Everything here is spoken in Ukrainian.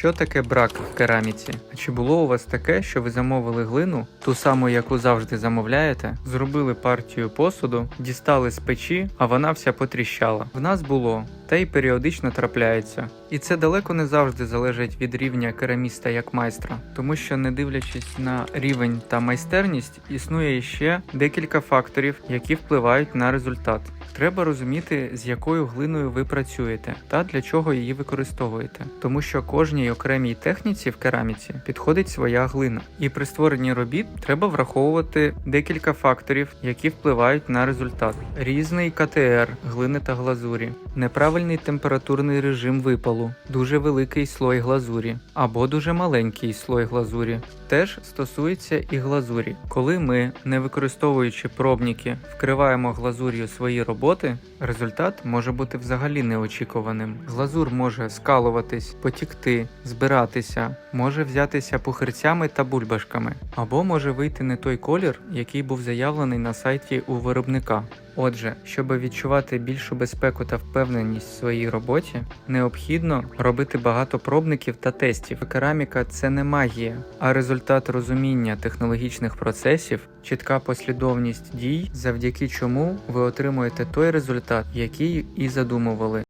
Що таке брак в кераміці? А чи було у вас таке, що ви замовили глину, ту саму, яку завжди замовляєте, зробили партію посуду, дістали з печі, а вона вся потріщала? В нас було, та й періодично трапляється. І це далеко не завжди залежить від рівня кераміста як майстра, тому що, не дивлячись на рівень та майстерність, існує ще декілька факторів, які впливають на результат. Треба розуміти, з якою глиною ви працюєте та для чого її використовуєте, тому що кожній окремій техніці в кераміці підходить своя глина, і при створенні робіт треба враховувати декілька факторів, які впливають на результат: різний КТР, глини та глазурі, неправильний температурний режим випалу, дуже великий слой глазурі або дуже маленький слой глазурі. Теж стосується і глазурі. Коли ми, не використовуючи пробники, вкриваємо глазур'ю свої роботи, результат може бути взагалі неочікуваним. Глазур може скалуватись, потікти, збиратися, може взятися пухирцями та бульбашками, або може вийти не той колір, який був заявлений на сайті у виробника. Отже, щоб відчувати більшу безпеку та впевненість в своїй роботі, необхідно робити багато пробників та тестів. Кераміка це не магія, а результат розуміння технологічних процесів, чітка послідовність дій, завдяки чому ви отримуєте той результат, який і задумували.